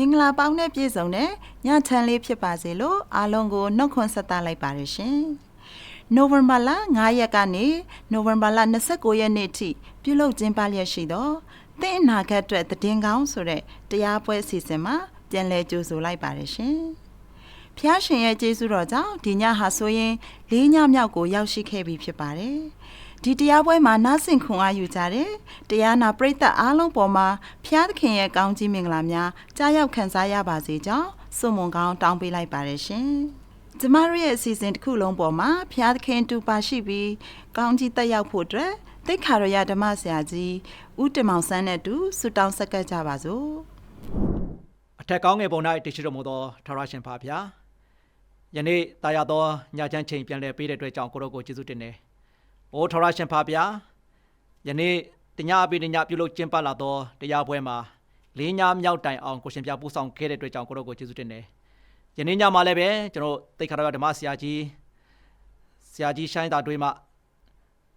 မင်္ဂလာပေါင်းနဲ့ပြည့်စုံတဲ့ညချမ်းလေးဖြစ်ပါစေလို့အားလုံးကိုနှုတ်ခွန်းဆက်သလိုက်ပါရရှင်။နိုဝင်ဘာလ9ရက်ကနေနိုဝင်ဘာလ29ရက်နေ့ထိပြုလုပ်ကျင်းပလျက်ရှိသောသင်အနာဂတ်အတွက်သတင်းကောင်းဆိုတဲ့တရားပွဲအစီအစဉ်မှာပြန်လည်ကြိုဆိုလိုက်ပါရရှင်။ဖျားရှင်ရဲ့ကျေးဇူးတော်ကြောင့်ဒီညဟာဆိုရင်လေးညမြောက်ကိုရောက်ရှိခဲ့ပြီဖြစ်ပါတယ်။ ဒီတရားပွဲမှာနားဆင်ခွန်အားယူကြတဲ့တရားနာပရိသတ်အားလုံးပေါ်မှာဖျားသခင်ရဲ့ကောင်းကြီးမင်္ဂလာများကြားရောက်ခံစားရပါစေကြောင်းဆုမွန်ကောင်းတောင်းပေးလိုက်ပါတယ်ရှင်။ကျမတို့ရဲ့အစီအစဉ်တစ်ခုလုံးပေါ်မှာဖျားသခင်တူပါရှိပြီးကောင်းကြီးတက်ရောက်ဖို့အတွက်သိက္ခာရရဓမ္မဆရာကြီးဦးတင်မောင်ဆန်းနဲ့တူဆုတောင်းဆက်ကပ်ကြပါစို့အထက်ကောင်းငယ်ပုံ၌တရှိတော်မူသောထာဝရရှင်ဖာဖျားယနေ့တာယာသောညချမ်းချိန်ပြန်လည်ပေးတဲ့အတွက်ကြောင့်ကိုရောကိုကျေးဇူးတင်တယ်။ အိုထာဝရရှင်ဖာဖျားယနေ့တညအပိတညပြုလုပ်ကျင်းပလာသောတရားပွဲမှာလေးညမြောက်တိုင်အောင်ကိုရှင်ပြပူဆောင်ခဲ့တဲ့အတွက်ကြောင့်ကိုရောကိုကျေးဇူးတင်တယ်။ယနေ့ညမှာလည်းပဲကျွန်တော်သိက္ခာတော်ဓမ္မဆရာကြီးဆရာကြီးရှိုင်းသာတွေးမှ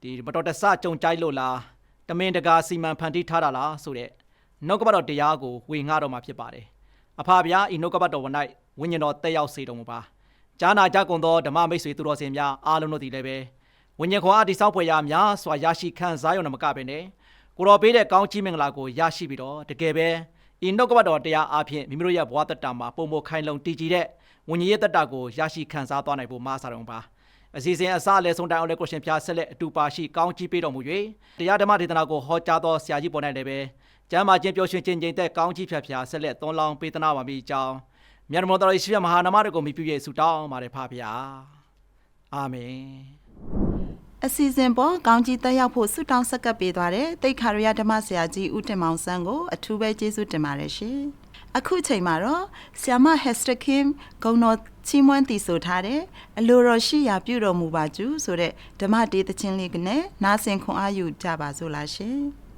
ဒီမတော်တဆကြုံကြိုက်လို့လားတမင်တကာစီမံဖန်တီးထားတာလားဆိုတဲ့နှုတ်ကပတ်တော်တရားကိုဝေငှတော်မှာဖြစ်ပါတယ်။အဖဗျာဤနှုတ်ကပတ်တော်ဝ၌ဝိညာဉ်တော်တက်ရောက်စေတော်မူပါ။ကြားနာကြကုန်သောဓမ္မမိတ်ဆွေသူတော်စင်များအားလုံးတို့သည်လည်းပဲ ဝိညာဉ်ခွန်အားတိဆောက်ဖွယ်ရာများစွာရရှိခံစားရုံနဲ့မကဘဲနဲ့ကိုတော်ပေးတဲ့ကောင်းချီးမင်္ဂလာကိုရရှိပြီးတော့တကယ်ပဲဤနှုတ်ကပတ်တော်တရားအားဖြင့်မိမိတို့ရဲ့ဘဝတတမှာပုံမခိုင်လုံတည်ကြည်တဲ့ဝိညာဉ်ရဲ့တတကိုရရှိခံစားသွားနိုင်ဖို့မဆာတော်ပါအစီအစဉ်အစအလဲဆုံးတိုင်အောင်လဲကိုရှင်ဖျားဆက်လက်အတူပါရှိကောင်းချီးပေးတော်မူ၍တရားဓမ္မဒေသနာကိုဟောကြားသောဆရာကြီးပေါ်၌လည်းပဲကျမ်းမာခြင်းပျော်ရွှင်ခြင်းကျိန်တဲ့ကောင်းချီးဖြတ်ဖြာဆက်လက်သွန်လောင်းပေးသနာပါမိကြောင်းမြတ်မောတော်ရှိမဟာနာမတော်ကိုမြည်ပြည့်ဆုတောင်းပါတယ်ဖပါဗျာအာမင် အစီအစဉ်ပေါ်ကောင်းကြီးတက်ရောက်ဖို့ဆုတောင်းဆက်ကပ်ပေးသွားတဲ့တိတ်ခါရရဓမ္မဆရာကြီးဦးတင်မောင်ဆန်းကိုအထူးပဲကျေးဇူးတင်ပါတယ်ရှင်။အခုချိန်မှာတော့ဆ iam ဟက်စတာခင်ဂုံတော်ချီးမွမ်းတည်ဆိုထားတဲ့အလိုတော်ရှိရာပြုတော်မူပါကျူဆိုတဲ့ဓမ္မတေးသချင်းလေးကနဲ့နားဆင်ခွန်အားယူကြပါစို့လားရှင်။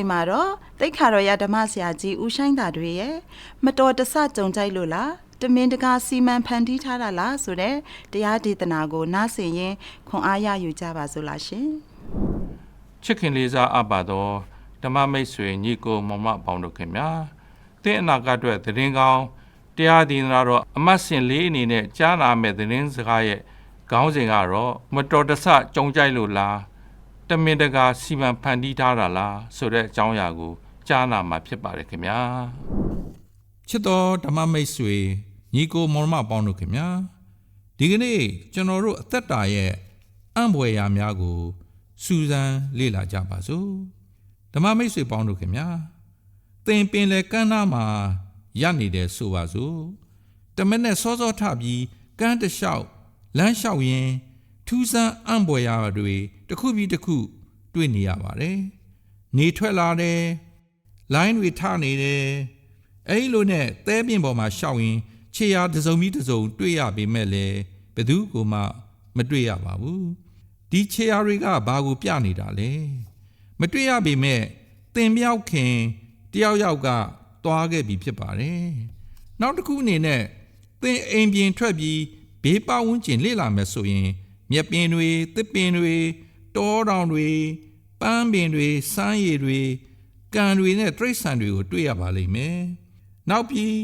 ခုချိန်မှာတော့တိတ်ခါတော်ရဓမ္မဆရာကြီးဦးဆိုင်တာတွေရဲ့မတော်တဆကြုံကြိုက်လို့လားတမင်တကာစီမံဖန်တီးထားတာလားဆိုတဲ့တရားဒေသနာကိုနားဆင်ရင်ခွန်အားရယူကြပါစို့လားရှင်ချစ်ခင်လေးစားအပ်ပါသောဓမ္မမိတ်ဆွေညီကိုမောင်မပေါင်းတို့ခင်ဗျာသင်အနာဂတ်အတွက်သတင်းကောင်းတရားဒီနာတော့အမတ်စင်လေးအနေနဲ့ကြားနာမဲ့သတင်းစကားရဲ့ခေါင်းစဉ်ကတော့မတော်တဆကြုံကြိုက်လို့လား တမင်တကာစီမံဖန်တီးထားတာလားဆိုတဲ့အကြောင်းအရာကိုကြားနာမှာဖြစ်ပါတယ်ခင်ဗျာချစ်တော်ဓမ္မမိတ်ဆွေညီကိုမောင်မပေါင်းတို့ခင်ဗျာဒီကနေ့ကျွန်တော်တို့အသက်တာရဲ့အံ့ဘွယ်ရာများကိုစူးစမ်းလေ့လာကြပါစို့ဓမ္မမိတ်ဆွေပေါင်းတို့ခင်ဗျာသင်ပင်လေကမ်းနားမှာရနေတယ်ဆိုပါစို့တမက်နဲ့စောစောထပြီးကမ်းတစ်လျှောက်လမ်းလျှောက်ရင်ထူးဆန်းအံ့ဘွယ်ရာတွေ တစ်ခုပြီးတစ်ခုတွေ့နေရပါတယ်နေထွက်လာတယ်လိုင်းတွေထနေတယ်အဲ့ဒီလိုနဲ့သဲပြင်ပေါ်မှာရှောက်ရင်ခြေရာတစ်စုံပြီးတစ်စုံတွေ့ရပေမဲ့လည်းဘယ်သူကိုမှမတွေ့ရပါဘူးဒီခြေရာတွေကဘာကိုပြနေတာလဲမတွေ့ရပေမဲ့သင်မြောက်ခင်တယောက်ယောက်ကသွားခဲ့ပြီဖြစ်ပါတယ်နောက်တစ်ခုအနေနဲ့သင်အိမ်ပြင်ထွက်ပြီးဘေးပဝန်းကျင်လေ့လာမယ်ဆိုရင်မြက်ပင်တွေသစ်ပင်တွေ တောတောင်တွေပန်းပင်တွေစမ်းရည်တွေကံတွေနဲ့တိရစ္ဆာန်တွေကိုတွေ့ရပါလိမ့်မယ်။နောက်ပြီး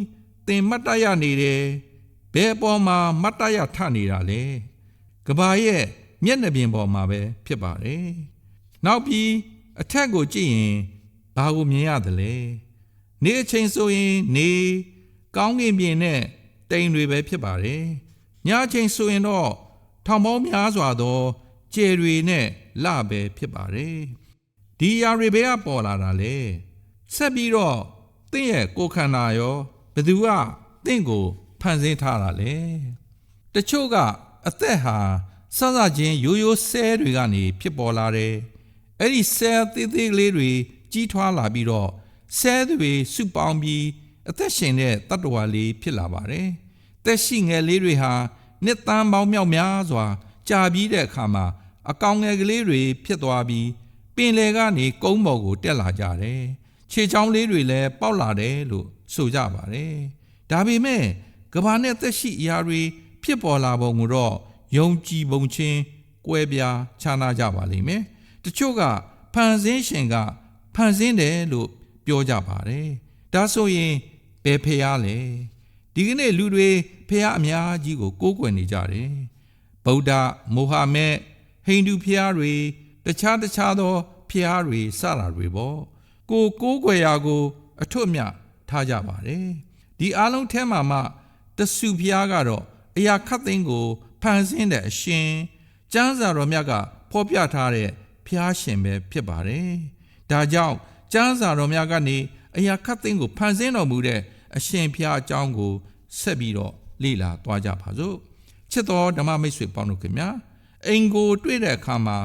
သင်မတ်တရနေတယ်။ဘယ်အပေါ်မှာမတ်တရထနေတာလဲ။ကဘာရဲ့မျက်နှာပြင်ပေါ်မှာပဲဖြစ်ပါတယ်။နောက်ပြီးအထက်ကိုကြည့်ရင်ဘာကိုမြင်ရသလဲ။နေ့အချိန်ဆိုရင်နေကောင်းကင်ပြင်နဲ့တိမ်တွေပဲဖြစ်ပါတယ်။ညအချိန်ဆိုရင်တော့ထောင်ပေါင်းများစွာသော ကျယ်တွေနဲ့လပဲဖြစ်ပါတယ်။ဒီຢာတွေဘယ်ကပေါ်လာတာလဲဆက်ပြီးတော့တင့်ရဲ့ကိုယ်ခန္ဓာရောဘယ်သူကတင့်ကိုဖန်ဆင်းထားတာလဲတချို့ကအသက်ဟာစစချင်းရိုးရိုးဆဲတွေကနေဖြစ်ပေါ်လာတယ်အဲ့ဒီဆဲသေးသေးလေးတွေကြီးထွားလာပြီးတော့ဆဲတွေစုပေါင်းပြီးအသက်ရှင်တဲ့တတ္တဝါလေးဖြစ်လာပါတယ်သက်ရှိငယ်လေးတွေဟာနှစ်သန်းပေါင်းမြောက်များစွာကြာပြီးတဲ့အခါမှာ အကောင်ငယ်ကလေးတွေဖြစ်သွားပြီးပင်လယ်ကနေကုန်းပေါ်ကိုတက်လာကြတယ်။ခြေချောင်းလေးတွေလည်းပေါက်လာတယ်လို့ဆိုကြပါတယ်။ဒါပေမဲ့ကဘာနဲ့သက်ရှိအရာတွေဖြစ်ပေါ်လာပုံကိုတော့ယုံကြည်ပုံချင်းကွဲပြားခြားနာကြပါလိမ့်မယ်။တချို့ကဖန်ဆင်းရှင်ကဖန်ဆင်းတယ်လို့ပြောကြပါတယ်။ဒါဆိုရင်ဘယ်ဖះလဲ။ဒီကနေ့လူတွေဖះအများကြီးကိုကိုးကွယ်နေကြတယ်။ဗုဒ္ဓမိုဟာမက် ဟိန္ဒူဖျားတွေတခြားတခြားသောဖျားတွေစတာတွေပေါ့ကိုကိုးကွယ်ရာကို အထွတ်အမြတ်ထားကြပါတယ်ဒီအားလုံးထဲမှာမှတဆူဖျားကတော့အရာခတ်သိမ်းကိုဖန်ဆင်းတဲ့အရှင်ကျမ်းစာတော်မြတ်ကဖော်ပြထားတဲ့ဖျားရှင်ပဲဖြစ်ပါတယ်ဒါကြောင့်ကျမ်းစာတော်မြတ်ကနေအရာခတ်သိမ်းကိုဖန်ဆင်းတော်မူတဲ့အရှင်ဖျားအကြောင်းကိုဆက်ပြီးတော့လေ့လာသွားကြပါစို့ချစ်တော်ဓမ္မမိတ်ဆွေပေါင်းတို့ခင်ဗျာ အိမ်ကိုတွေ့တဲ့အခါမှာ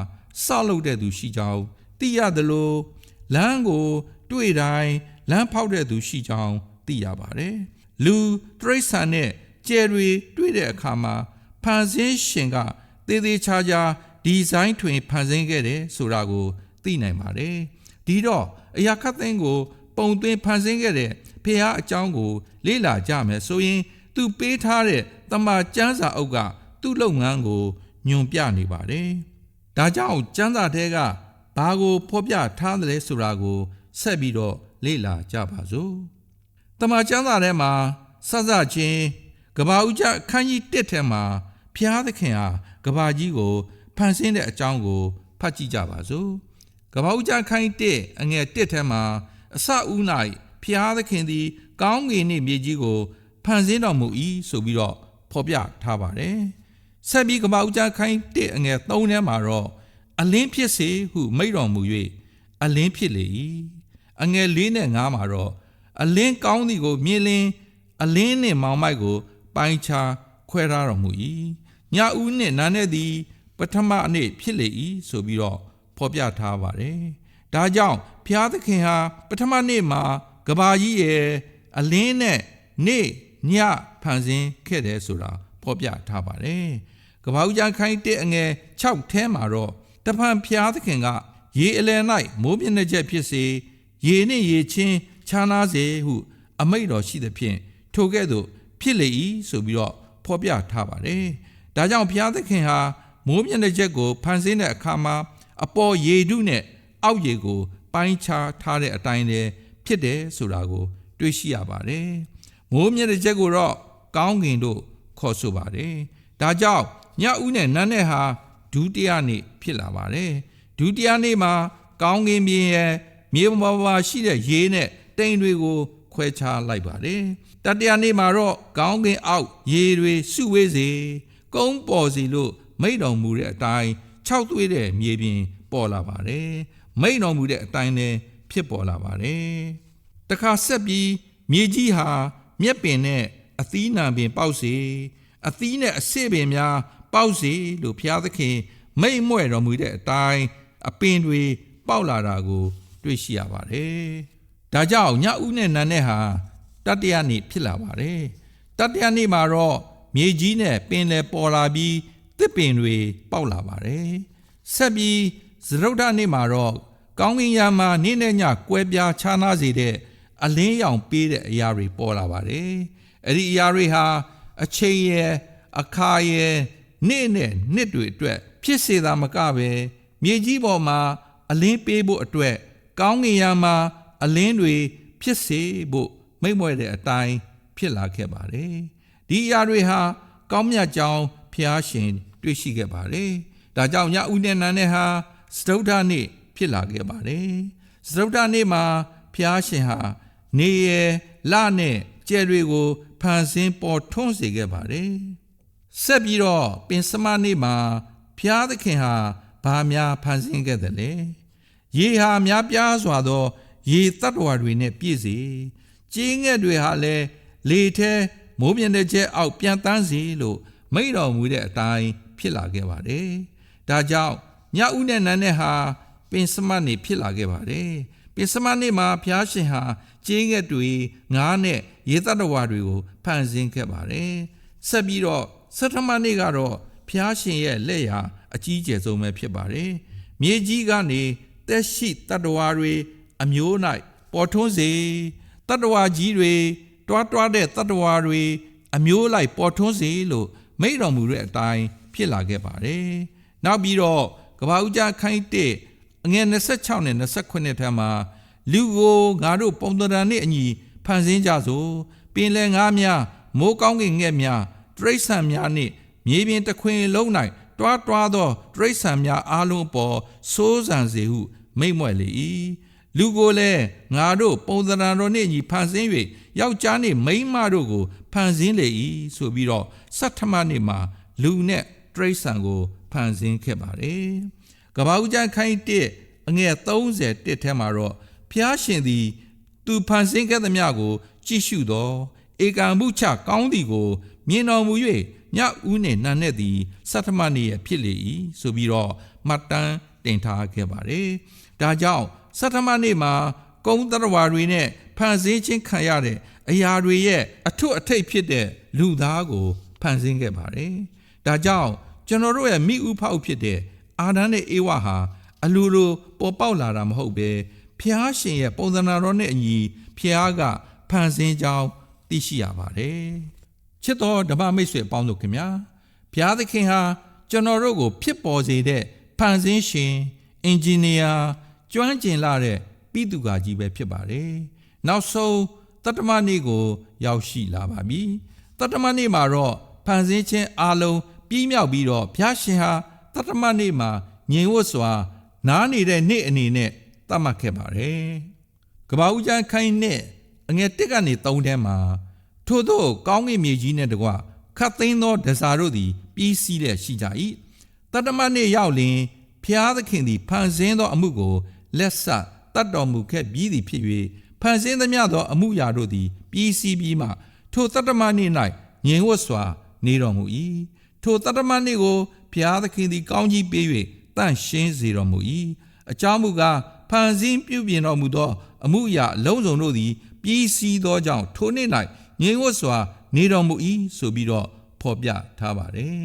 စောက်လုပ်တဲ့သူရှိကြောင်းသိရသလိုလမ်းကိုတွေ့တိုင်းလမ်းဖောက်တဲ့သူရှိကြောင်းသိရပါတယ်လူတရိษံနဲ့ကျယ်တွေတွေ့တဲ့အခါမှာဖန်ဆင်းရှင်ကသေသေးချာချာဒီဇိုင်းထွင်ဖန်ဆင်းခဲ့တယ်ဆိုတာကိုသိနိုင်ပါတယ်ဒီတော့အရာခတ်သိန်းကို ပုံသွင်းဖန်ဆင်းခဲ့တဲ့ဖះအကြောင်းကို လေ့လာကြမယ်ဆိုရင် သူပေးထားတဲ့တမန်ကျမ်းစာအုပ်ကသူ့လုပ်ငန်းကို ညွန်ပြနေပါတယ်။ဒါကြောင့်ကျမ်းစာထဲကဘာကိုဖော်ပြထားတယ်လဲဆိုတာကိုဆက်ပြီးတော့လေ့လာကြပါစို့။တမန်ကျမ်းစာထဲမှာစစချင်းကဘာဦးကျအခန်းကြီး1ထဲမှာဖျားသခင်ဟာကဘာကြီးကိုဖန်ဆင်းတဲ့အကြောင်းကိုဖတ်ကြည့်ကြပါစို့။ကပ္ပဦးကျမ်းခိုင်း1အငယ်1ထဲမှာအစဦး၌ဖျားသခင်သည် ကောင်းကင်နှင့်မြေကြီးကိုဖန်ဆင်းတော်မူ၏ဆိုပြီးတော့ဖော်ပြထားပါတယ်။ ဆက်ပြီးကမ္ဘာဦးကျမ်းခိုင်းတဲ့အငယ်3ထဲမှာတော့အလင်းဖြစ်စေဟုမိန့်တော်မူ၍အလင်းဖြစ်လေ၏။အငယ်4နဲ့5မှာတော့အလင်းကောင်းသည်ကိုမြင်လင်းအလင်းနှင့်မောင်မိုက်ကို ပိုင်းခြားခွဲထားတော်မူ၏။ညဦးနှင့်နာနဲ့သည် ပထမနေ့ဖြစ်လေ၏ဆိုပြီးတော့ဖော်ပြထားပါတယ်။ဒါကြောင့်ဖျားသခင်ဟာပထမနေ့မှာကဘာကြီးရဲ့အလင်းနဲ့နေ့ညဖန်ဆင်းခဲ့တယ်ဆိုတာ ဖော်ပြထားပါတယ်။ကဘာဦးကျမ်းခိုင်းတဲ့အငယ်6ထဲမှာတော့တဖန်ဖျားသခင်က ရေအလယ်၌မိုးပြင်းတဲ့ချက်ဖြစ်စေရေနှင့်ရေချင်းခြားနာစေဟု အမိန့်တော်ရှိသဖြင့်ထိုကဲ့သို့ဖြစ်လေ၏ဆိုပြီးတော့ဖော်ပြထားပါတယ်။ဒါကြောင့်ဘုရားသခင်ဟာမိုးမျက်နှာချက်ကိုဖန်ဆင်းတဲ့အခါမှာအပေါ်ရေထုနဲ့အောက်ရေကို ပိုင်းခြားထားတဲ့အတိုင်းတည်းဖြစ်တယ်ဆိုတာကို တွေ့ရှိရပါတယ်။မိုးမျက်နှာချက်ကိုတော့ကောင်းကင်တို့ ခေါ်ဆိုပါတယ်။ဒါကြောင့်ညဦးနဲ့နန်းနဲ့ဟာဒုတိယနေ့ဖြစ်လာပါတယ်။ဒုတိယနေ့မှာကောင်းကင်ပြင်ရဲ့မြေပေါ်မှာရှိတဲ့ရေနဲ့တိမ်တွေကိုခွဲခြားလိုက်ပါတယ်။တတိယနေ့မှာတော့ကောင်းကင်အောက်ရေတွေစုဝေးစေကုန်းပေါ်စီလို့မိန့်တော်မူတဲ့အတိုင်း၆သွေးတဲ့မြေပြင်ပေါ်လာပါတယ်။မိန့်တော်မူတဲ့အတိုင်းလည်းဖြစ်ပေါ်လာပါတယ်။တခါဆက်ပြီးမြေကြီးဟာမြက်ပင်နဲ့ အသီးနှံပင်ပေါက်စေအသီးနဲ့အဆစ်ပင်များပေါက်စေလို့ဘုရားသခင် မိန့်မွဲ့တော်မူတဲ့အတိုင်းအပင်တွေပေါက်လာတာကို တွေ့ရှိရပါတယ်။ဒါကြောင့်ညဦးနဲ့နန်းနဲ့ဟာတတ္တယနေ့ဖြစ်လာပါတယ်။တတ္တယနေ့မှာတော့မြေကြီးနဲ့ပင်လယ်ပေါ်လာပြီးတစ်ပင်တွေပေါက်လာပါတယ်။ဆက်ပြီးသရုတ်ဒနေ့မှာတော့ကောင်းကင်ယံမှာနေ့နဲ့ညကွဲပြားခြားနားစေတဲ့အလင်းရောင်ပေးတဲ့အရာတွေပေါ်လာပါတယ်။ အဲ့ဒီအရာတွေဟာအချိန်ရဲ့အခါရဲ့နေ့နဲ့နှစ်တွေအတွက်ဖြစ်စေတာမကပဲမြေကြီးပေါ်မှာအလင်းပေးဖို့အတွက်ကောင်းကင်ယံမှာအလင်းတွေဖြစ်စေဖို့မိန့်မွဲတဲ့အတိုင်းဖြစ်လာခဲ့ပါတယ်။ဒီအရာတွေဟာကောင်းမြတ်ကြောင်းဖျားရှင် တွေ့ရှိခဲ့ပါတယ်။ဒါကြောင့်ညဦးနဲ့နန်းနဲ့ဟာစတုဒ္ဓနေ့ဖြစ်လာခဲ့ပါတယ်။စတုဒ္ဓနေ့မှာဖျားရှင်ဟာနေရလနဲ့ကျဲတွေကို ဖန်ဆင်းပေါ်ထွန်းစေခဲ့ပါတယ်။ဆက်ပြီးတော့ပင်စမနေ့မှာဖျားသခင်ဟာဘာများဖန်ဆင်းခဲ့တယ်လဲ။ရေဟာများပြားစွာသော ရေတတ္တဝါတွေနဲ့ပြည့်စေ။ကြီးငှက်တွေဟာလည်းလေထဲမိုးမြင့်တဲ့ကျဲအောက်ပြန်တန်းစီလို့မိန့်တော်မူတဲ့အတိုင်းဖြစ်လာခဲ့ပါတယ်။ဒါကြောင့်ညဦးနဲ့နန်းနဲ့ဟာပင်စမနေ့ဖြစ်လာခဲ့ပါတယ်။ ပင်စမနေ့မှာဘုရားရှင်ဟာကျင်းငှက်တွေငါးနဲ့ရေတတ္တဝါတွေကိုဖန်ဆင်းခဲ့ပါတယ်။ဆက်ပြီးတော့ဆဋ္ဌမနေ့ကတော့ဘုရားရှင်ရဲ့လက်ရာအကြီးကျယ်ဆုံးပဲဖြစ်ပါတယ်။မြေကြီးကနေတက်ရှိတတ္တဝါတွေအမျိုး၌ပေါ်ထွန်းစေတတ္တဝါကြီးတွေတွားတွားတဲ့တတ္တဝါတွေအမျိုးလိုက်ပေါ်ထွန်းစေလို့မိန့်တော်မူတဲ့အတိုင်းဖြစ်လာခဲ့ပါတယ်။နောက်ပြီးတော့ကပ္ပဦးကျခိုင်းတဲ့ အငယ်26နဲ့29ထဲမှာလူကိုငါတို့ပုံသဏ္ဍာန်နဲ့အညီဖန်ဆင်းကြစို့ပင်လယ်ငါးများမိုးကောင်းကင်ငှက်များတရိษံများနှင့်မြေပြင်တစ်ခွင်လုံး၌တွားတွားသောတရိษံများအားလုံးပေါ်စိုးစံစေဟုမိန့်မွက်လေ၏လူကိုလည်းငါတို့ပုံသဏ္ဍာန်တော်နှင့်အညီဖန်ဆင်း၍ယောက်ျားနှင့်မိန်းမတို့ကိုဖန်ဆင်းလေ၏ဆိုပြီးတော့စတ္ထမနေ့မှာလူနဲ့တရိษံကိုဖန်ဆင်းခဲ့ပါတယ် ကပ္ပဦးကျမ်းခိုင်းတဲ့အငယ်31ထဲမှာတော့ဖျားရှင်သည် သူဖန်ဆင်းခဲ့သမျှကို ကြည့်ရှုသောဧကံမှုချကောင်းသည်ကို မြင်တော်မူ၍ညဦးနှင့်နန်းနဲ့သည်စတ္ထမနေ့ရဖြစ်လေ၏ဆိုပြီးတော့မှတ်တမ်းတင်ထားခဲ့ပါတယ်။ဒါကြောင့်စတ္ထမနေ့မှာကုန်းတရဝါတွေနဲ့ဖန်ဆင်းခြင်းခံရတဲ့အရာတွေရဲ့အထွတ်အထိပ်ဖြစ်တဲ့လူသားကိုဖန်ဆင်းခဲ့ပါတယ်။ဒါကြောင့်ကျွန်တော်တို့ရဲ့မိဥဖောက်ဖြစ်တဲ့ အာဒံနဲ့အေဝါဟာအလိုလိုပေါ်ပေါက်လာတာမဟုတ်ပဲဖျားရှင်ရဲ့ပုံသဏ္ဍာန်တော်နဲ့အညီဖျားကဖန်ဆင်းကြောင်းသိရှိရပါတယ်ချစ်တော်ဓမ္မမိတ်ဆွေအပေါင်းတို့ခင်ဗျာဘုရားသခင်ဟာကျွန်တော်တို့ကို ဖြစ်ပေါ်စေတဲ့ဖန်ဆင်းရှင်အင်ဂျင်နီယာကျွမ်းကျင်လာတဲ့ပြည်သူကကြီးပဲဖြစ်ပါတယ်နောက်ဆုံးတတ္တမနေ့ကို ရောက်ရှိလာပါပြီတတ္တမနေ့မှာတော့ဖန်ဆင်းခြင်းအလုံးပြီးမြောက်ပြီးတော့ဘုရားရှင်ဟာ တတ္တမနေ့မှာငြိမ်ဝတ်စွာ နားနေတဲ့နေ့အနေနဲ့သတ်မှတ်ခဲ့ပါတယ်။ကပ္ပဦးကျမ်းခိုင်းနဲ့အငယ်တစ်ကနေ၃ထဲမှာထို့သောကောင်းကင်မြေကြီးနဲ့တကွခတ်သိမ်းသောဒဇာတို့သည် ပြီးစီးလျက်ရှိကြ၏တတ္တမနေ့ရောက်လင်ဖျားသခင်သည်ဖန်ဆင်းသောအမှုကိုလက်ဆတတ်တော်မူခဲ့ပြီးသည်ဖြစ်၍ဖန်ဆင်းသမျှသောအမှုရာတို့သည် ပြီးစီးပြီးမှ ထိုတတ္တမနေ့၌ငြိမ်ဝတ်စွာ နေတော်မူ၏ထိုတတ္တမနေ့ကို ဖျားသခင်သည်ကောင်းကြီးပေး၍တန့်ရှင်းစေတော်မူ၏အကြောင်းမူကားဖန်ဆင်းပြုပြင်တော်မူသော အမှုရာအလုံးစုံတို့သည်ပြီးစီးသောကြောင့်ထိုနေ့၌ငြိမ်ဝတ်စွာ နေတော်မူ၏ဆိုပြီးတော့ဖော်ပြထားပါတယ်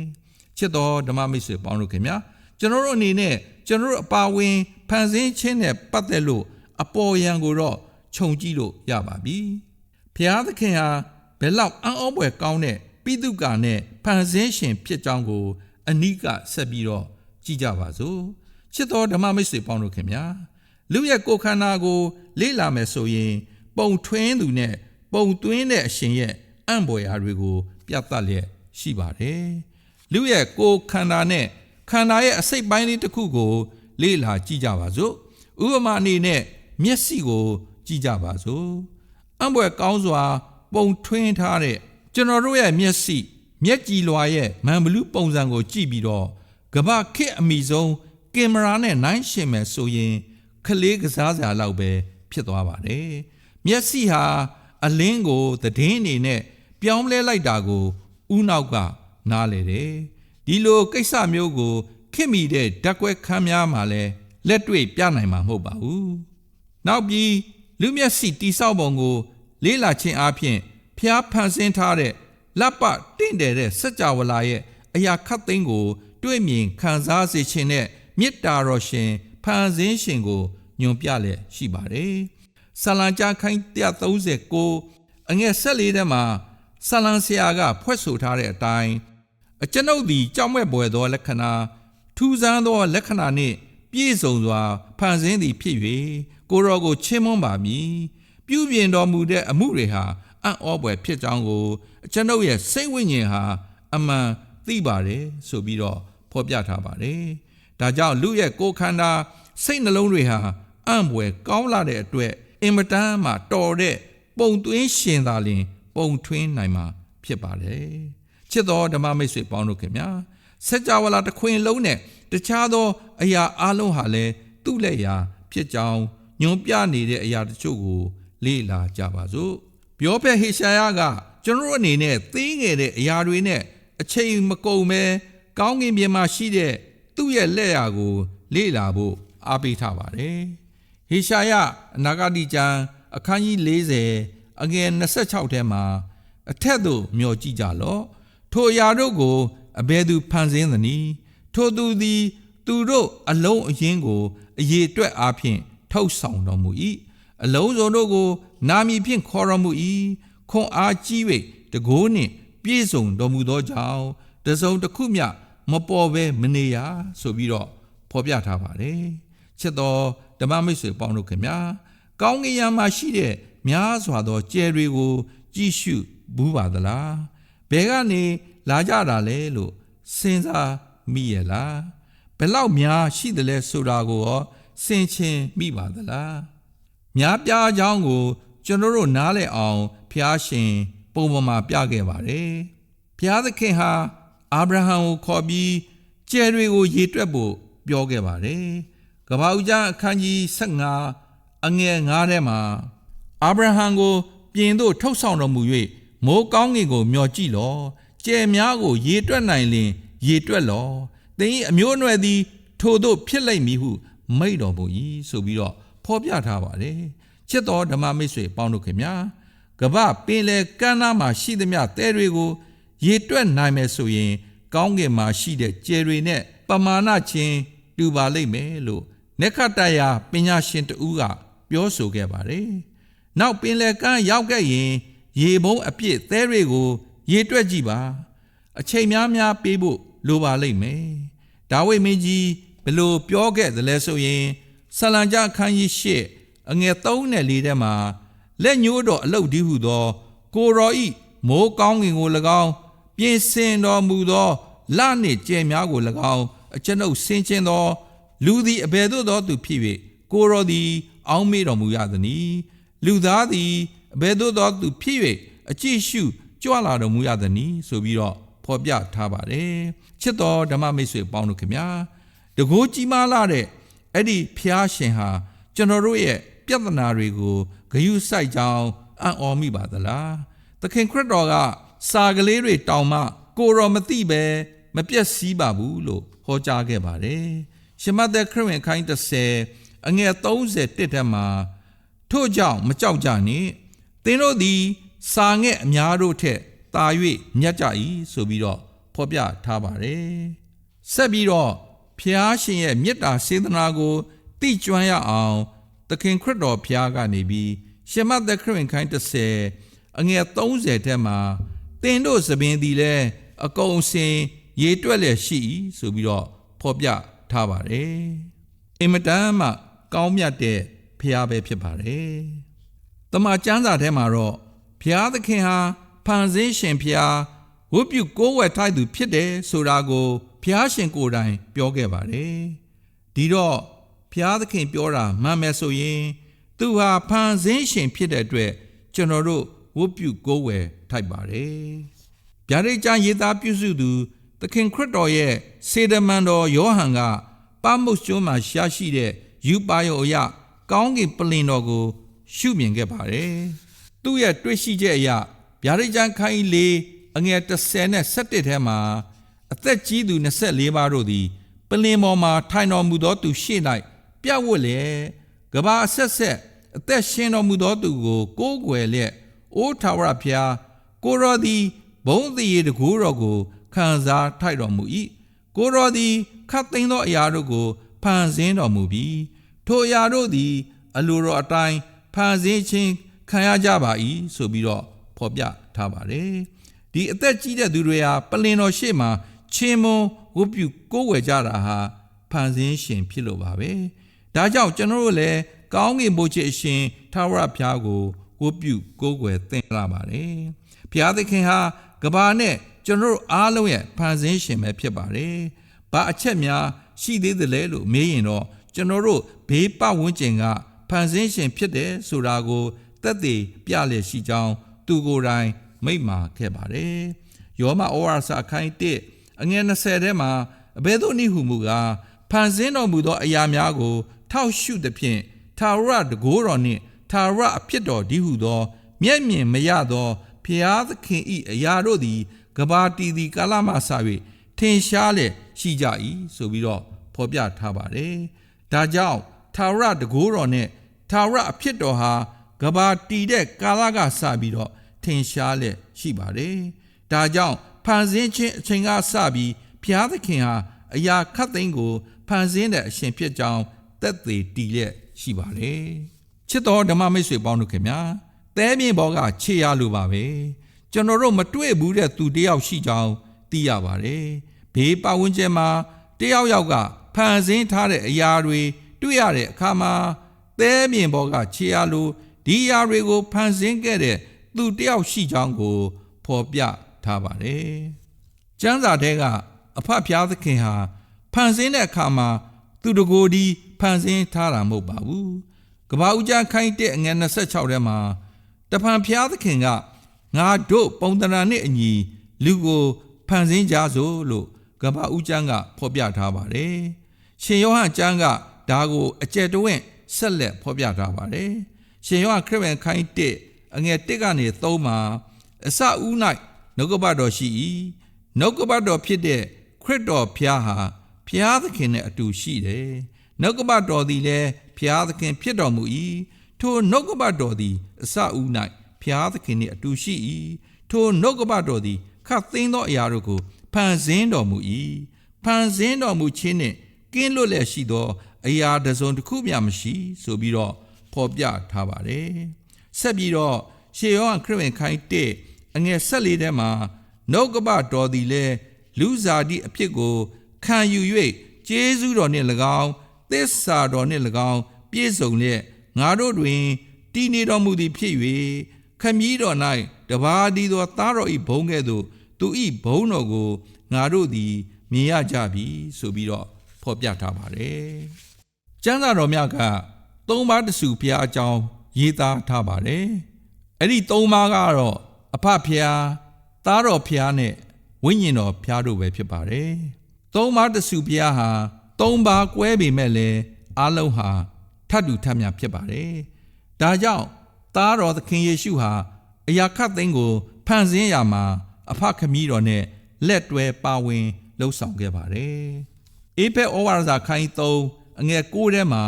ချစ်တော်ဓမ္မမိတ်ဆွေပေါင်းတို့ခင်ဗျာကျွန်တော်တို့အနေနဲ့ကျွန်တော်တို့အပါဝင်ဖန်ဆင်းခြင်းနဲ့ပတ်သက်လို့အပေါ်ယံကိုတော့ခြုံကြည့်လို့ရပါပြီဖျားသခင်ဟာဘယ်လောက်အံ့ဩဖွယ်ကောင်းတဲ့ပိတုကာနဲ့ဖန်ဆင်းရှင်ဖြစ်ကြောင်းကို အနိကဆက်ပြီးတော့ကြည့်ကြပါစို့ချစ်တော်ဓမ္မမိတ်ဆွေပေါင်းတို့ခင်ဗျာလူရဲ့ကိုယ်ခန္ဓာကို လေ့လာမယ်ဆိုရင် ပုံထွင်းသူနဲ့ပုံသွင်းတဲ့အရှင်ရဲ့အံ့ဖွယ်ရာတွေကို ပြသလျက်ရှိပါတယ်လူရဲ့ကိုယ်ခန္ဓာနဲ့ခန္ဓာရဲ့အစိတ်ပိုင်းလေးတစ်ခုကို လေ့လာကြည့်ကြပါစို့ဥပမာအနေနဲ့မျက်စိကို ကြည့်ကြပါစို့အံ့ဖွယ်ကောင်းစွာ ပုံထွင်းထားတဲ့ကျွန်တော်တို့ရဲ့မျက်စိ မျက်ကြည်လွှာရဲ့မန်ဘလူးပုံစံကိုကြည့်ပြီးတော့ကမ္ဘာခေတ်အမိဆုံးကင်မရာနဲ့နိုင်ရှင်မယ်ဆိုရင်ခလေးကစားစရာလောက်ပဲဖြစ်သွားပါတယ်မျက်စိဟာအလင်းကိုသတင်းအနေနဲ့ပြောင်းလဲလိုက်တာကိုဥနောက်ကနားလေတယ်ဒီလိုကိစ္စမျိုးကိုခင်မိတဲ့ဓာတ်ကွဲခမ်းများမှာလဲလက်တွေ့ပြနိုင်မှာမဟုတ်ပါဘူးနောက်ပြီးလူမျက်စိတိဆောက်ပုံကို လေးလာခြင်းအပြင်ဖျားဖန်ဆင်းထားတဲ့ လက်ပတင့်တယ်တဲ့စัจ java လာရဲ့အရာခတ်သိမ်းကို တွေ့မြင်ခံစားစေခြင်းနဲ့မေတ္တာတော်ရှင်ဖန်ဆင်းရှင်ကိုညွန်ပြလျက်ရှိပါတယ်။ဆလံကြခိုင်း139အငယ်14ထဲမှာဆလံဆရာက ဖွဲ့ဆိုထားတဲ့အတိုင်းအကျွန်ုပ်သည်ကြောက်မဲ့ပွေသောလက္ခဏာထူးဆန်းသောလက္ခဏာနှင့်ပြည့်စုံစွာဖန်ဆင်းသည်ဖြစ်၍ကိုရောကိုချီးမွမ်းပါမည်။ပြုပြင်တော်မူတဲ့အမှုတွေဟာ အံ့ဩဖွယ်ဖြစ်ကြောင်းကိုအကျွန်ုပ်ရဲ့စိတ်ဝိညာဉ်ဟာအမှန်သိပါတယ်ဆိုပြီးတော့ဖော်ပြထားပါတယ်။ဒါကြောင့်လူရဲ့ကိုယ်ခန္ဓာစိတ်နှလုံးတွေဟာအံ့ဖွယ်ကောင်းလာတဲ့အတွက်အင်မတန်မှတော်တဲ့ပုံသွင်းရှင်သာလျှင် ပုံထွင်းနိုင်မှာဖြစ်ပါတယ်။ချစ်တော်ဓမ္မမိတ်ဆွေပေါင်းတို့ခင်ဗျာစัจ java လာတစ်ခွင်လုံးနဲ့တခြားသော အရာအလုံးဟာလည်းသူ့လက်ရာ ဖြစ်ကြောင်းညွန်ပြနေတဲ့အရာတချို့ကိုလေ့လာကြပါစို့။ ပြောဖက်ဟေရှာယကကျွန်တော်တို့အနေနဲ့သိငယ်တဲ့အရာတွေနဲ့အချိန်မကုန်ပဲကောင်းကင်ပြင်မှာရှိတဲ့သူ့ရဲ့လက်ရာကို လေ့လာဖို့အားပေးထားပါတယ်။ဟေရှာယအနာဂတိကျမ်းအခန်းကြီး40အငယ်26ထဲမှာအထက်သို့မျှော်ကြည့်ကြလော့။ထိုအရာတို့ကိုအဘယ်သူဖန်ဆင်းသနည်း။ထိုသူသည် သူတို့အလုံးအရင်းကိုအရေးတွက်အားဖြင့်ထုတ်ဆောင်တော်မူ၏။ အလုံးစုံတို့ကို နာမည်ဖြင့်ခေါ်တော်မူ၏။ခွန်အားကြီး၍တကိုးနှင့် ပြည့်စုံတော်မူသောကြောင့်တစုံတစ်ခုမျှမပေါ်ဘဲမနေရဆိုပြီးတော့ဖော်ပြထားပါတယ်ချစ်တော်ဓမ္မမိတ်ဆွေပေါင်းတို့ခင်ဗျာကောင်းကင်ယံမှာရှိတဲ့များစွာသောကြယ်တွေကို ကြည့်ရှုဘူးပါသလားဘယ်ကနေလာကြတာလဲလို့စဉ်းစားမိရလားဘယ်လောက်များရှိတယ်လဲဆိုတာကိုရောစင်ချင်မိပါသလား များပြားကြောင်းကို ကျွန်တော်တို့နားလည်အောင်ဖျားရှင် ပုံပေါ်မှာပြခဲ့ပါတယ်။ဘုရားသခင်ဟာအာဗြဟံကိုခေါ်ပြီးကျယ်တွေကိုရေတွက်ဖို့ပြောခဲ့ပါတယ်။ကပ္ပဦးကျမ်းအခန်းကြီး15အငယ်9ထဲမှာအာဗြဟံကို ပြင်သို့ထုတ်ဆောင်တော်မူ၍မိုးကောင်းကင်ကို မျှော်ကြည့်လော့။ကျယ်များကို ရေတွက်နိုင်လင် ရေတွက်လော့။သင်၏အမျိုးအနွယ်သည် ထိုသို့ဖြစ်လိမ့်မည်ဟုမိန့်တော်မူ၏ဆိုပြီးတော့ ဖော်ပြထားပါတယ်။ချစ်တော်ဓမ္မမိတ်ဆွေပေါင်းတို့ခင်ဗျာ။ကမ္ဘာပင်လယ်ကမ်းနားမှာရှိသမျှတဲတွေကိုရေတွက်နိုင်မယ်ဆိုရင် ကောင်းကင်မှာရှိတဲ့ကျယ်တွေနဲ့ပမာဏချင်းတူပါလိမ့်မယ်လို့နက္ခတရပညာရှင်တဦးကပြောဆိုခဲ့ပါတယ်။နောက်ပင်လယ်ကမ်းရောက်ခဲ့ရင် ရေဘုံအပြည့်သဲတွေကို ရေတွက်ကြည့်ပါအချိန်များများပေးဖို့လိုပါလိမ့်မယ်။ဒါဝိမင်းကြီးဘယ်လိုပြောခဲ့သလဲဆိုရင် ဆလံကြအခန်းကြီး၈အငယ်3နဲ့4ထဲမှာလက်ညှိုးတော်အလုတ်ဒီဟုသော ကိုရောဤမိုးကောင်းကင်ကို၎င်းပြင်ဆင်တော်မူသောလနှင့်ကြယ်များကို၎င်းအကျွန်ုပ်ဆင်ခြင်သော လူသည်အဘယ်သို့သောသူဖြစ်၍ကိုရောသည် အောင်းမေးတော်မူရသနည်းလူသားသည်အဘယ်သို့သောသူဖြစ်၍အကြည့်ရှုကြွလာတော်မူရသနည်းဆိုပြီးတော့ဖော်ပြထားပါတယ်ချစ်တော်ဓမ္မမိတ်ဆွေပေါင်းတို့ခင်ဗျာတကိုးကြီးမားလာတဲ့ အဲ့ဒီဖျားရှင်ဟာကျွန်တော်တို့ရဲ့ပြဿနာတွေကိုဂယုစိုက်ကြောင်းအံ့ဩမိပါသလားသခင်ခရစ်တော်ကစာကလေးတွေတောင်မှ ကိုရောမသိပဲမပြတ်စည်းပါဘူးလို့ဟောကြားခဲ့ပါတယ်ရှမသက်ခရစ်ဝင်ခိုင်း30အငယ်30တက်တက်မှာထို့ကြောင့်မကြောက်ကြနှင့်သင်တို့သည် စာငဲ့အများတို့ထက်သာ၍မြတ်ကြ၏ဆိုပြီးတော့ဖော်ပြထားပါတယ်ဆက်ပြီးတော့ ဖျားရှင်ရဲ့မေတ္တာစေတနာကိုသိကျွမ်းရအောင်သခင်ခရစ်တော်ဖျားကနေပြီးရှမသက်ခရစ်ဝင်ခိုင်း30အငယ်30ထဲမှာသင်တို့သပင်သည်လည်းအကုန်စင်ရေတွက်လျက်ရှိ၏ဆိုပြီးတော့ဖော်ပြထားပါတယ်အင်မတန်မှကောင်းမြတ်တဲ့ဖျားပဲဖြစ်ပါတယ်။တမန်ကျမ်းစာထဲမှာတော့ဖျားသခင်ဟာဖန်ဆင်းရှင်ဖျားဝတ်ပြုကိုးဝယ်ထိုက်သူဖြစ်တယ်ဆိုတာကိုဖျားရှင်ကိုယ်တိုင် ပြောခဲ့ပါတယ်။ဒီတော့ဖျားသခင်ပြောတာမှန်မယ်ဆိုရင် သူဟာဖန်ဆင်းရှင်ဖြစ်တဲ့အတွက်ကျွန်တော်တို့ဝတ်ပြုကိုးဝယ်ထိုက်ပါတယ်။ဗျာဒိတ်ကျမ်းရေးသားပြုစုသူသခင်ခရစ်တော်ရဲ့စေတမန်တော်ယောဟန်ကပါမုတ်ကျွန်းမှာရှားရှိတဲ့ယူပါယုံအရကောင်းကင်ပလင်တော်ကို ရှုမြင်ခဲ့ပါတယ်။သူ့ရဲ့တွေ့ရှိချက်အရဗျာဒိတ်ကျမ်းခိုင်းလေးအငယ်30နဲ့17ထဲမှာ အသက်ကြီးသူ24ပါးတို့သည်ပလင်ပေါ်မှာထိုင်တော်မူသောသူရှေ့၌ပြတ်ဝတ်လေကဘာအဆက်ဆက်အသက်ရှင်တော်မူသောသူကိုကိုးကွယ်လျက်အိုးထာဝရဘုရားကိုရောသည်ဘုံတည်ရတကူတော်ကိုခံစားထိုက်တော်မူ၏ကိုရောသည်ခတ်သိမ်းသောအရာတို့ကိုဖန်ဆင်းတော်မူပြီးထိုအရာတို့သည် အလိုတော်အတိုင်းဖန်ဆင်းခြင်းခံရကြပါ၏ဆိုပြီးတော့ဖော်ပြထားပါတယ်ဒီအသက်ကြီးတဲ့သူတွေဟာပလင်တော်ရှေ့မှာ ချင်းမွန်ဝတ်ပြုကိုးဝယ်ကြတာဟာဖန်ဆင်းရှင်ဖြစ်လို့ပါပဲဒါကြောင့်ကျွန်တော်တို့လည်းကောင်းကင်ဘုရားအရှင်ထာဝရဘုရားကိုဝတ်ပြုကိုးကွယ်သင်လာပါတယ်ဘုရားသခင်ဟာကဘာနဲ့ကျွန်တော်တို့အားလုံးရဲ့ဖန်ဆင်းရှင်ပဲဖြစ်ပါတယ်ဘာအချက်များရှိသေးသလဲလို့မေးရင်တော့ကျွန်တော်တို့ဘေးပတ်ဝန်းကျင်ကဖန်ဆင်းရှင်ဖြစ်တယ်ဆိုတာကိုသက်သေပြလျက်ရှိကြောင်းသူကိုယ်တိုင်မိန့်မာခဲ့ပါတယ်။ယောမဩဝါစာအခန်း1 အငယ်20ထဲမှာအဘယ်သို့နည်းဟုမူကားဖန်ဆင်းတော်မူသောအရာများကို ထောက်ရှုသဖြင့်ထာဝရတကိုးတော်နှင့်ထာဝရအဖြစ်တော်ဒီဟုသော မျက်မြင်မရသောဖျားသခင်ဤအရာတို့သည်ကဘာတီသည်ကာလမှဆ၍ထင်ရှားလျက်ရှိကြ၏ဆိုပြီးတော့ဖော်ပြထားပါတယ်။ဒါကြောင့်ထာဝရတကိုးတော်နဲ့ထာဝရအဖြစ်တော်ဟာကဘာတီတဲ့ကာလကစပြီးတော့ထင်ရှားလျက်ရှိပါတယ်။ဒါကြောင့် ဖန်ဆင်းခြင်းအချိန်ကစပြီးဘုရားသခင်ဟာအရာခတ်သိမ်းကိုဖန်ဆင်းတဲ့အရှင်ဖြစ်ကြောင်းသက်သေတည်လျက်ရှိပါတယ်။ချစ်တော်ဓမ္မမိတ်ဆွေပေါင်းတို့ခင်ဗျာသဲမြင့်ဘောကခြေရလိုပါပဲ။ကျွန်တော်တို့မတွေ့ဘူးတဲ့သူတယောက်ရှိကြောင်းသိရပါတယ်။ဘေးပတ်ဝန်းကျင်မှာတယောက်ယောက်ကဖန်ဆင်းထားတဲ့အရာတွေတွေ့ရတဲ့အခါမှာသဲမြင့်ဘောကခြေရလိုဒီအရာတွေကိုဖန်ဆင်းခဲ့တဲ့သူတယောက်ရှိကြောင်းကိုဖော်ပြ ထားပါတယ်။ကျမ်းစာထဲကအဖဖျားသခင်ဟာဖန်ဆင်းတဲ့အခါမှာသူတကိုယ်ဒီဖန်ဆင်းထားတာမဟုတ်ပါဘူး။ကဘာဦးကျမ်းခိုင်းတဲ့အငယ်26ထဲမှာတဖန်ဖျားသခင်ကငါတို့ပုံတရာနဲ့အညီလူကိုဖန်ဆင်းကြစို့လို့ကဘာဦးကျမ်းကဖော်ပြထားပါတယ်။ရှင်ယောဟန်ကျမ်းကဒါကိုအကျယ်တဝင့်ဆက်လက်ဖော်ပြထားပါတယ်။ရှင်ယောဟန်ခရစ်ဝင်ခိုင်းတဲ့အငယ်1ကနေ3မှာအစဦး၌ နှုတ်ကပတ်တော်ရှိ၏နှုတ်ကပတ်တော်ဖြစ်တဲ့ခရစ်တော်ဖျားဟာဖျားသခင်နဲ့အတူရှိတယ်နှုတ်ကပတ်တော်သည်လည်းဖျားသခင်ဖြစ်တော်မူ၏ထိုနှုတ်ကပတ်တော်သည်အစဦး၌ဖျားသခင်နှင့်အတူရှိ၏ထိုနှုတ်ကပတ်တော်သည်ခတ်သိမ်းသောအရာတို့ကိုဖန်ဆင်းတော်မူ၏ဖန်ဆင်းတော်မူခြင်းနှင့်ကင်းလွတ်လျက်ရှိသောအရာတစ်စုံတစ်ခုမျှမရှိ ဆိုပြီးတော့ဖော်ပြထားပါတယ်ဆက်ပြီးတော့ရှေယောဟန်ခရစ်ဝင်ခိုင်းတဲ့ အငယ်၁၄ထဲမှာနှုတ်ကပတော်သည်လည်းလူစားတိအဖြစ်ကိုခံယူ၍ကျေးဇူးတော်နှင့်၎င်းသစ္စာတော်နှင့်၎င်းပြည့်စုံလျက်ငါတို့တွင်တည်နေတော်မူသည်ဖြစ်၍ခမည်းတော်၌တပါးဒီသောသားတော်ဤဘုံကဲ့သို့သူဤဘုံတော်ကိုငါတို့သည်မြင်ရကြပြီဆိုပြီးတော့ဖော်ပြထားပါတယ်။ကျမ်းစာတော်မြတ်ကသုံးပါးတစုဘုရားအကြောင်းရေးသားထားပါတယ်။အဲ့ဒီသုံးပါးကတော့ အဖဖျားသားတော်ဖျားနဲ့ဝိညာဉ်တော်ဖျားတို့ပဲဖြစ်ပါတယ်။သုံးပါးတစုဖျားဟာသုံးပါးကွဲပေမဲ့လည်းအလုံးဟာထပ်တူထပ်မြဖြစ်ပါတယ်။ဒါကြောင့်သားတော်သခင်ယေရှုဟာအရာခတ်သိမ်းကိုဖန်ဆင်းရာမှာ အဖခမည်းတော်နဲ့လက်တွဲပါဝင်လှုပ်ဆောင်ခဲ့ပါတယ်။အေဖက်ဩဝါဒစာခိုင်း3အငယ်9ထဲမှာ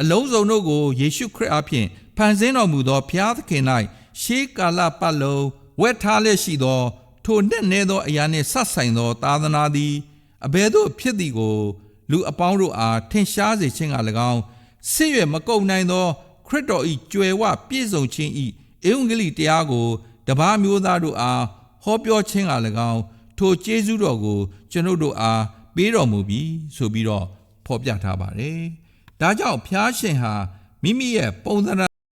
အလုံးစုံတို့ကိုယေရှုခရစ်အဖင်ဖန်ဆင်းတော်မူသောဖျားသခင်၌ ရှေးကာလပတ်လုံးဝက်ထားလျက်ရှိသော ထိုနှစ်နည်းသောအရာနှင့်ဆက်ဆိုင်သော သာသနာသည်အဘယ်သို့ဖြစ်သည်ကို လူအပေါင်းတို့အားထင်ရှားစေခြင်းက၎င်းဆင့်ရွယ်မကုန်နိုင်သော ခရစ်တော်၏ကြွယ်ဝပြည့်စုံခြင်း၏ဧဝံဂေလိတရားကိုတပါးမျိုးသားတို့အားဟောပြောခြင်းက၎င်းထိုကျေးဇူးတော်ကို ကျွန်ုပ်တို့အားပေးတော်မူပြီးဆိုပြီးတော့ဖော်ပြထားပါတယ်။ဒါကြောင့်ဖျားရှင်ဟာမိမိရဲ့ပုံသဏ္ဍာန်